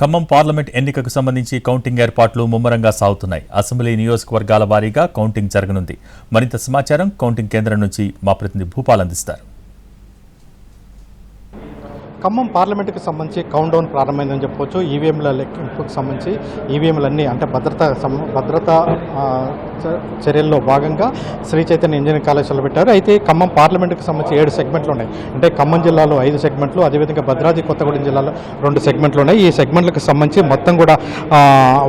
Khammam parliament ఎన్నికకు సంబంధించి counting ఏర్పాట్లు ముమ్మరంగా సాగుతున్నాయి. అసెంబ్లీ నియోజకవర్గాల వారీగా కౌంటింగ్ జరగనుంది. మరింత సమాచారం కౌంటింగ్ కేంద్రం నుంచి మా ప్రతినిధి భూపాల్ అందిస్తారు. ఖమ్మం పార్లమెంట్కి సంబంధించి కౌంట్ డౌన్ ప్రారంభమైందని చెప్పవచ్చు ఈవీఎంల లెక్కింపుకు సంబంధించి ఈవీఎంలన్నీ అంటే భద్రత భద్రత భద్రతా చర్యల్లో భాగంగా శ్రీ చైతన్య ఇంజనీరింగ్ కళాశాల పెట్టారు అయితే ఖమ్మం పార్లమెంటుకు సంబంధించి ఏడు సెగ్మెంట్లు ఉన్నాయి. అంటే ఖమ్మం జిల్లాలో ఐదు సెగ్మెంట్లు అదేవిధంగా భద్రాద్రి కొత్తగూడెం జిల్లాలో రెండు సెగ్మెంట్లు ఉన్నాయి. ఈ సెగ్మెంట్లకు సంబంధించి మొత్తం కూడా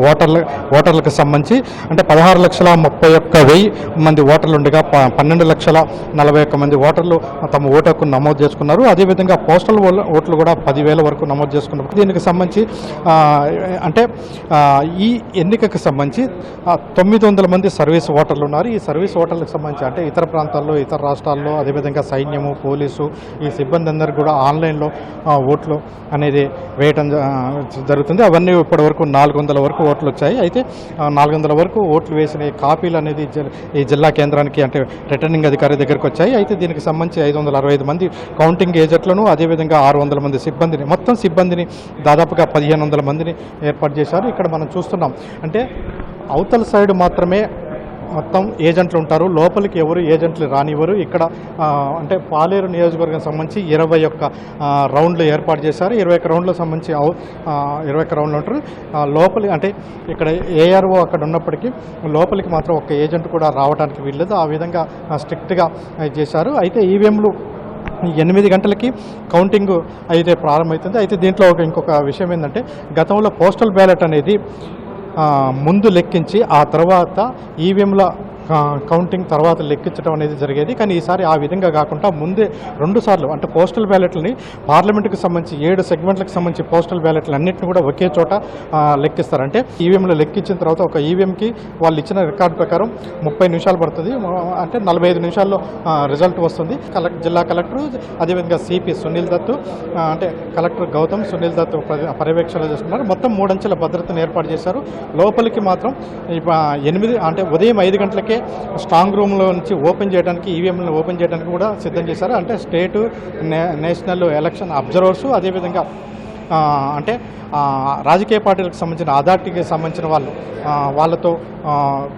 ఓటర్ల ఓటర్లకు సంబంధించి అంటే పదహారు లక్షల ముప్పై ఒక్క వెయ్యి మంది ఓటర్లు ఉండగా పన్నెండు లక్షల నలభై ఒక్క మంది ఓటర్లు తమ ఓటు హక్కును నమోదు చేసుకున్నారు. అదేవిధంగా పోస్టల్ ఓట్లు కూడా పదివేల వరకు నమోదు చేసుకున్నారు. దీనికి సంబంధించి అంటే ఈ ఎన్నికకు సంబంధించి తొమ్మిది వందల మంది సర్వీస్ ఓటర్లు ఉన్నారు. ఈ సర్వీస్ ఓటర్లకు సంబంధించి అంటే ఇతర ప్రాంతాల్లో ఇతర రాష్ట్రాల్లో అదేవిధంగా సైన్యము పోలీసు ఈ సిబ్బంది అందరికీ కూడా ఆన్లైన్లో ఓట్లు అనేది వేయటం జ- జరుగుతుంది. అవన్నీ ఇప్పటి వరకు నాలుగు వందల వరకు ఓట్లు వచ్చాయి. అయితే నాలుగు వందల వరకు ఓట్లు వేసిన కాపీలు అనేది ఈ జిల్లా కేంద్రానికి అంటే రిటర్నింగ్ అధికారి దగ్గరకు వచ్చాయి. అయితే దీనికి సంబంధించి ఐదు వందల అరవై ఐదు మంది కౌంటింగ్ ఏజెంట్లను అదేవిధంగా ఆరు వందల మంది సిబ్బందిని మొత్తం సిబ్బందిని దాదాపుగా పదిహేను వందల మందిని ఏర్పాటు చేశారు. ఇక్కడ మనం చూస్తున్నాం. అంటే అవతల సైడ్ మాత్రమే మొత్తం ఏజెంట్లు ఉంటారు. లోపలికి ఎవరు ఏజెంట్లు రానివ్వరు. ఇక్కడ అంటే పాలేరు నియోజకవర్గం సంబంధించి ఇరవై ఒక్క రౌండ్లు ఏర్పాటు చేశారు. ఇరవై ఒక్క రౌండ్లకు సంబంధించి అవు- ఇరవై ఒక్క రౌండ్లు ఉంటారు. లోపలి అంటే ఇక్కడ ఏఆర్ఓ అక్కడ ఉన్నప్పటికీ లోపలికి మాత్రం ఒక ఏజెంట్ కూడా రావడానికి వీల్లేదు. ఆ విధంగా స్ట్రిక్ట్గా చేశారు. అయితే ఈవీఎంలు ఎనిమిది గంటలకి కౌంటింగ్ అయితే ప్రారంభమవుతుంది. అయితే దీంట్లో ఒక ఇంకొక విషయం ఏంటంటే గతంలో పోస్టల్ బ్యాలెట్ అనేది ముందు లెక్కించి ఆ తర్వాత ఈవీఎంల కౌంటింగ్ తర్వాత లెక్కించడం అనేది జరిగేది. కానీ ఈసారి ఆ విధంగా కాకుండా ముందే రెండు సార్లు అంటే పోస్టల్ బ్యాలెట్లని పార్లమెంటుకు సంబంధించి ఏడు సెగ్మెంట్లకు సంబంధించి పోస్టల్ బ్యాలెట్లు అన్నింటిని కూడా ఒకే చోట లెక్కిస్తారంటే లెక్కిస్తారు. అంటే ఈవీఎంలో లెక్కించిన తర్వాత ఒక ఈవీఎంకి వాళ్ళు ఇచ్చిన రికార్డు ప్రకారం ముప్పై నిమిషాలు పడుతుంది. అంటే నలభై ఐదు నిమిషాల్లో రిజల్ట్ వస్తుంది. కలెక్టర్ జిల్లా కలెక్టర్ అదేవిధంగా సిపి సునీల్ దత్ అంటే కలెక్టర్ గౌతమ్ సునీల్ దత్ పర్యవేక్షణ చేస్తున్నారు. మొత్తం మూడంచెల భద్రతను ఏర్పాటు చేశారు. లోపలికి మాత్రం ఎనిమిది అంటే ఉదయం ఐదు గంటలకే స్ట్రాంగ్ రూమ్లో నుంచి ఓపెన్ చేయడానికి ఈవీఎంలను ఓపెన్ చేయడానికి కూడా సిద్ధం చేశారు. అంటే స్టేటు నే- నేషనల్ ఎలక్షన్ అబ్జర్వర్సు అదేవిధంగా అంటే రాజకీయ పార్టీలకు సంబంధించిన అథారిటీకి సంబంధించిన వాళ్ళు వాళ్ళతో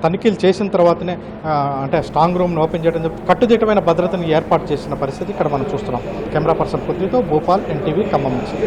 తనిఖీలు చేసిన తర్వాతనే అంటే స్ట్రాంగ్ రూమ్ను ఓపెన్ చేయడం కట్టుదిట్టమైన భద్రతను ఏర్పాటు చేసిన పరిస్థితి ఇక్కడ మనం చూస్తున్నాం. కెమెరా పర్సన్ పృథ్వీతో భూపాల్ ఎన్టీవీ ఖమ్మం నుంచి.